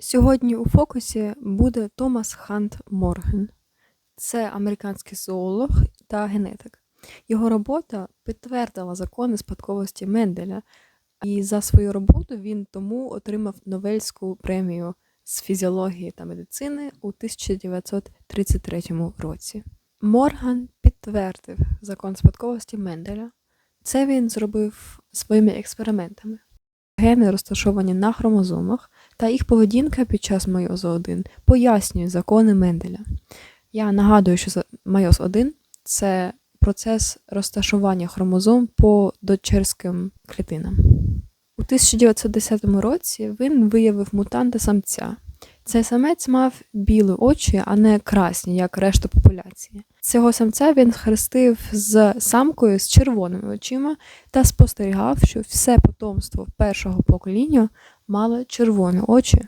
Сьогодні у фокусі буде Томас Хант Морген. Це американський зоолог та генетик. Його робота підтвердила закони спадковості Менделя, і за свою роботу він тому отримав Нобельську премію з фізіології та медицини у 1933 році. Морган підтвердив закон спадковості Менделя. Це він зробив своїми експериментами. Гени розташовані на хромозомах, та їх поведінка під час майоз 1 пояснює закони Менделя. Я нагадую, що майоз 1 це процес розташування хромозом по дочерським клітинам. У 1910 році він виявив мутанта самця. Цей самець мав білі очі, а не красні, як решта популяції. Цього самця він хрестив з самкою з червоними очима та спостерігав, що все потомство першого покоління мало червоні очі.